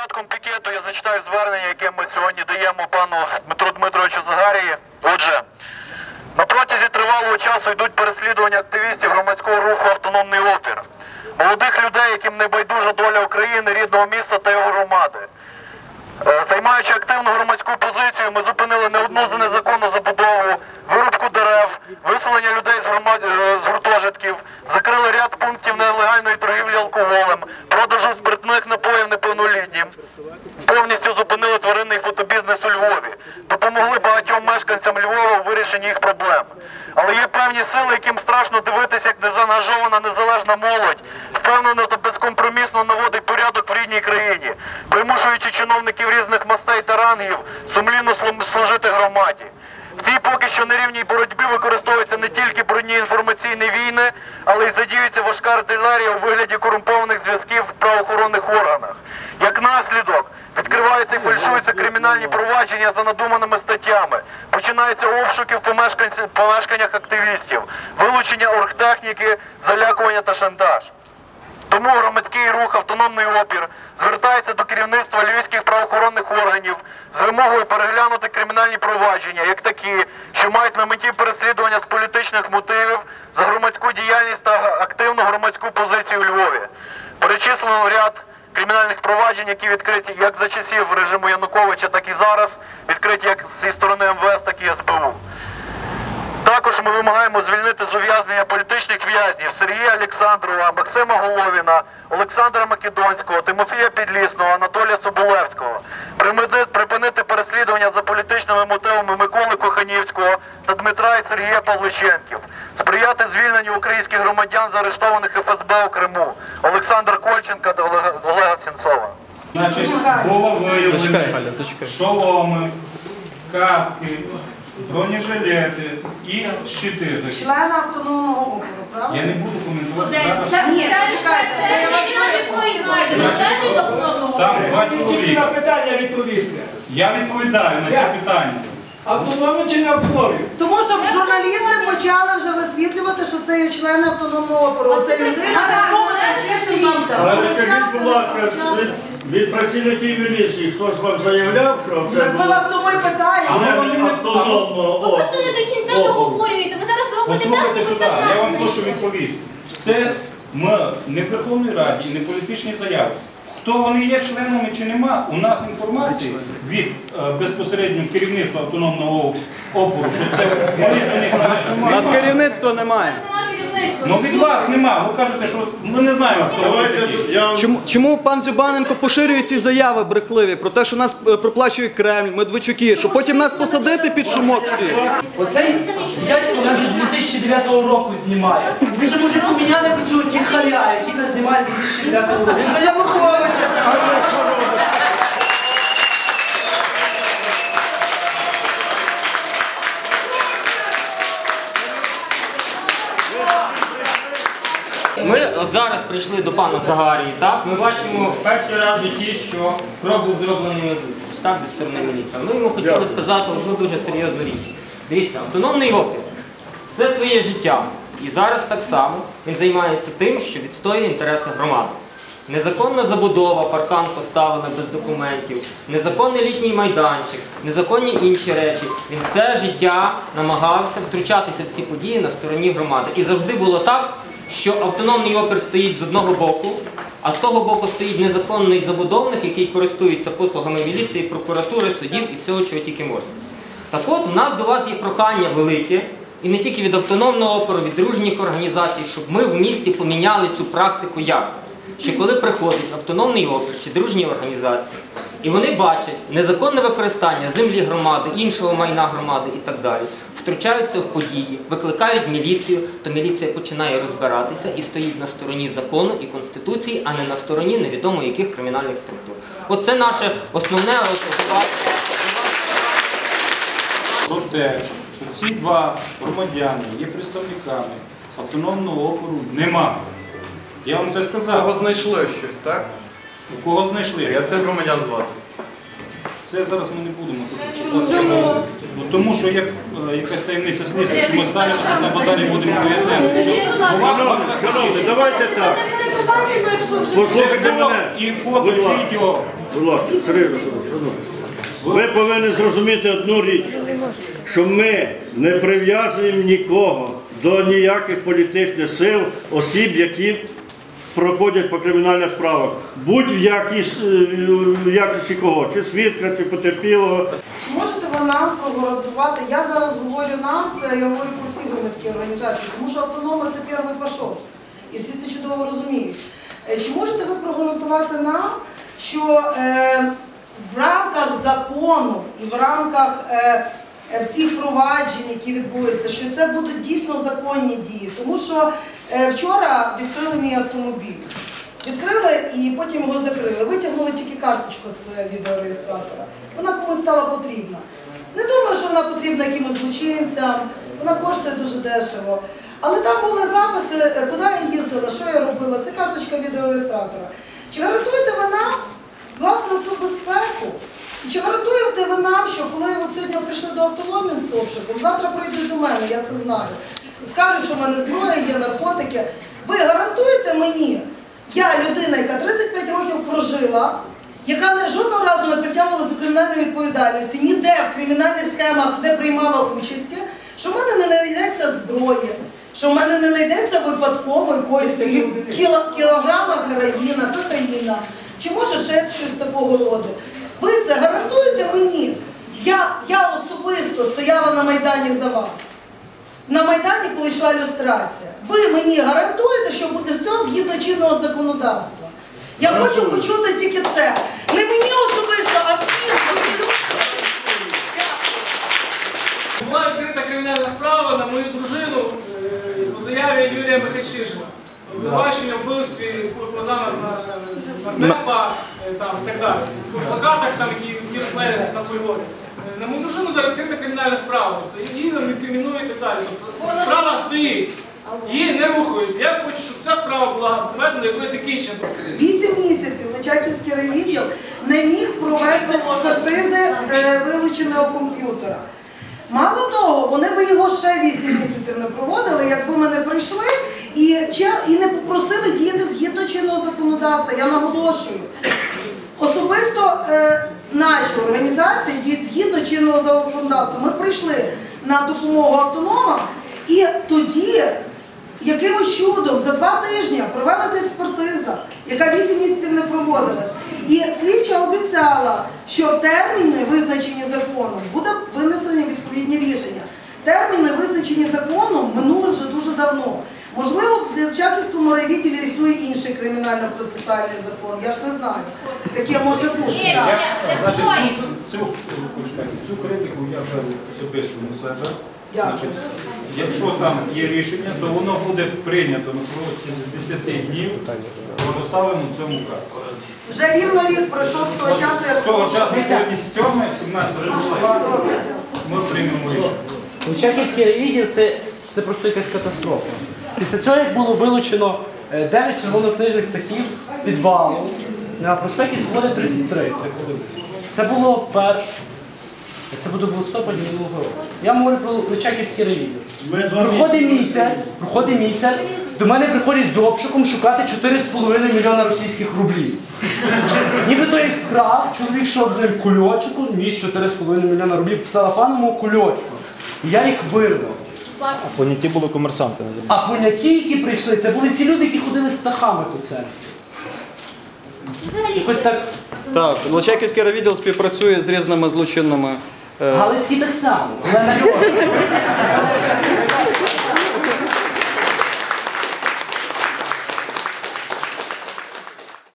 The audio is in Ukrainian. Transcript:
початком пікету я зачитаю звернення, яке ми сьогодні даємо пану Дмитру Дмитровичу Загарії. Отже, на протязі тривалого часу йдуть переслідування активістів громадського руху Автономний опір. Молодих людей, яким не байдужа доля України, рідного міста та його громади. Е, Займаючи активну громадську допомогли багатьом мешканцям Львова у вирішенні їх проблем. Але є певні сили, яким страшно дивитися, як незаангажована незалежна молодь впевнено та безкомпромісно наводить порядок в рідній країні, примушуючи чиновників різних мастей та рангів сумлінно служити громаді. В цій поки що нерівній боротьбі використовуються не тільки брудні інформаційні війни, але й задіюється важка артилерія у вигляді корумпованих зв'язків в правоохоронних органах. Як наслідок, відкриваються і фальшуються кримінальні провадження за надуманими статтями, починаються обшуки в помешканнях активістів, вилучення оргтехніки, залякування та шантаж. Тому громадський рух автономний опір звертається до керівництва львівських правоохоронних органів з вимогою переглянути кримінальні провадження, як такі, що мають на меті переслідування з політичних мотивів за громадську діяльність та активну громадську позицію у Львові. Перечислено ряд кримінальних проваджень, які відкриті як за часів режиму Януковича, так і зараз, відкриті як зі сторони МВС, так і СБУ. Також ми вимагаємо звільнити з ув'язнення політичних в'язнів Сергія Олександрова, Максима Головіна, Олександра Македонського, Тимофія Підлісного, Анатолія Соболевського, припинити переслідування за політичними мотивами Миколи Коханівського та Дмитра і Сергія Павличенків, сприяти звільненню українських громадян, заарештованих ФСБ у Криму, Олександр Кольченка та Олега, Сенцова. Значить, було виявлено шоломи, каски, бронежилети і щити. Члена автономного округу, правда? Я не буду коментувати зараз. Ні, почекайте, це я Там два на чоловіка. питання відповісти. Я відповідаю на це питання. Автономно чи не автономно? Тому що журналісти почали вже висвітлювати, що це є члени автономного округу. Це людина, там скажіть, будь ласка, від, від працівників міліції хтось вам заявляв, що це Так ми вас тому і питаємо. не автономного Ви просто не до кінця договорюєте. Ви зараз робите так, Послухайте ніби сюди, це в я вам прошу відповісти. Це ми не в Верховній Раді, не політичні заяви. Хто вони є членами чи нема, у нас інформації від е, безпосередньо керівництва автономного опору, що це вони до них У нас керівництва немає. Ну від вас нема. Ви кажете, що ми не знаємо, хто ви такі. Чому, чому пан Зюбаненко поширює ці заяви брехливі про те, що нас е, проплачує Кремль, Медведчуки, щоб потім нас посадити під шумок всі? Оцей дядько нас з 2009 року знімає. Ви ж може поміняли про цього тіхаря, який нас знімає з 2009 року. Януковича. Ми от зараз прийшли до пана Загарії, так? Ми бачимо перший раз в житті, що крок був зроблений на зустріч, так, зі сторони міліції. Ми йому хотіли сказати одну дуже серйозну річ. Дивіться, автономний опір це своє життя. І зараз так само він займається тим, що відстоює інтереси громади. Незаконна забудова, паркан поставлена без документів, незаконний літній майданчик, незаконні інші речі. Він все життя намагався втручатися в ці події на стороні громади. І завжди було так, що автономний опір стоїть з одного боку, а з того боку стоїть незаконний забудовник, який користується послугами міліції, прокуратури, судів і всього, чого тільки можна. Так от, у нас до вас є прохання велике, і не тільки від автономного опору, від дружніх організацій, щоб ми в місті поміняли цю практику як? Що коли приходить автономний опір чи дружні організації, і вони бачать незаконне використання землі громади, іншого майна громади і так далі, втручаються в події, викликають міліцію, то міліція починає розбиратися і стоїть на стороні закону і конституції, а не на стороні невідомо яких кримінальних структур. Оце наше основне основне. про що ці два громадяни є представниками автономного опору нема. Я вам це сказав. Кого знайшли щось, так? У кого знайшли? Як цих громадян звати? Це зараз ми не будемо тут читати. Ну, Тому що є е, якась таємниця слідства, що ми далі на подалі будемо. Шановні, шановні, давайте так. Послухайте мене. І фото, Будь ласка. відео. Будь ласка, Сергій Васильович, ви повинні зрозуміти одну річ, що ми не прив'язуємо нікого до ніяких політичних сил, осіб, які проходять по кримінальних справах. Будь в якісь, е, якості кого, чи свідка, чи потерпілого. Чи можете ви нам прогарантувати? Я зараз говорю нам, це я говорю про всі громадські організації, тому що автонома це перший пішов. І всі це чудово розуміють. Е, Чи можете ви прогарантувати нам, що е, в рамках закону і в рамках всіх проваджень, які відбудуться, що це будуть дійсно законні дії? Тому що вчора відкрили мій автомобіль. Відкрили і потім його закрили. Витягнули тільки карточку з е, відеореєстратора. Вона комусь стала потрібна. Не думаю, що вона потрібна якимось злочинцям, вона коштує дуже дешево. Але там були записи, е, куди я їздила, що я робила. Це карточка відеореєстратора. Чи гарантуєте ви нам, власне, цю безпеку? І чи гарантуєте ви нам, що коли от сьогодні прийшли до автономії з обшуком, завтра прийдуть до мене, я це знаю. Скажуть, що в мене зброя є, наркотики. Ви гарантуєте мені, я людина, яка 35 років прожила, яка не жодного разу не притягувала до кримінальної відповідальності, ніде в кримінальних схемах не приймала участі, що в мене не знайдеться зброї, що в мене не знайдеться випадково якоїсь кіло- кілограма героїна, кокаїна, чи може ще щось такого роду. Ви це гарантуєте мені? Я, я особисто стояла на Майдані за вас на Майдані, коли йшла люстрація. Ви мені гарантуєте, що буде все згідно чинного законодавства? Я хочу почути тільки це. Не мені особисто, а всім. Була відкрита кримінальна справа на мою дружину е, по заяві Юрія Михайчишина. Обвинувачення в вбивстві Курмазана Нардепа е, там, і так далі. По плакатах, там, які які розклеїлися на Львові. Е, На мою дружину зараз відкрита кримінальна справа. Тобто її там інкримінують і так далі. Тобто справа стоїть. Її не рухають. Я хочу, щоб ця справа була доведена до якогось закінчення. Вісім місяців Личаківський райвідділ не міг провести експертизи е, вилученого комп'ютера. Мало того, вони би його ще вісім місяців не проводили, якби ми не прийшли і, і не попросили діяти згідно чинного законодавства. Я наголошую. Організації діють згідно чинного законодавства. Ми прийшли на допомогу автономам і тоді якимось чудом за два тижні провелася експертиза, яка вісім місяців не проводилась. І слідча обіцяла, що терміни, визначені законом, буде винесені відповідні рішення. Терміни, визначені законом, минули вже дуже давно. Можливо, в Чаківському райвідділі існує інший кримінально-процесуальний закон. Я ж не знаю. Таке може бути. Ні, так. ні, це Значить, цю, цю, цю критику я вже особисто? Дякую. Значить, якщо там є рішення, то воно буде прийнято на протязі 10 днів, розставимо в цьому карту. Вже рівно рік пройшов з того часу, як З того часу сьогодні 7, 17 числа ми приймемо рішення. Личаківський райвідділ це, це просто якась катастрофа. Після цього, як було вилучено 9 червонокнижних птахів з підвалу на проспекті Свободи 33. Це, було перше. Це буде в листопаді минулого року. Я говорю про Личаківський райвідділ. Проходить місяць, проходить місяць, до мене приходять з обшуком шукати 4,5 мільйона російських рублів. Нібито їх вкрав, чоловік йшов з ним кульочку, ніс 4,5 мільйона рублів в салафановому кульочку. І я їх вирвав. Поняті були комерсанти. А поняті, які прийшли, це були ці люди, які ходили з птахами по церкві. Якось так. Так, Личаківський райвідділ співпрацює з різними злочинними. е, Галицький так само.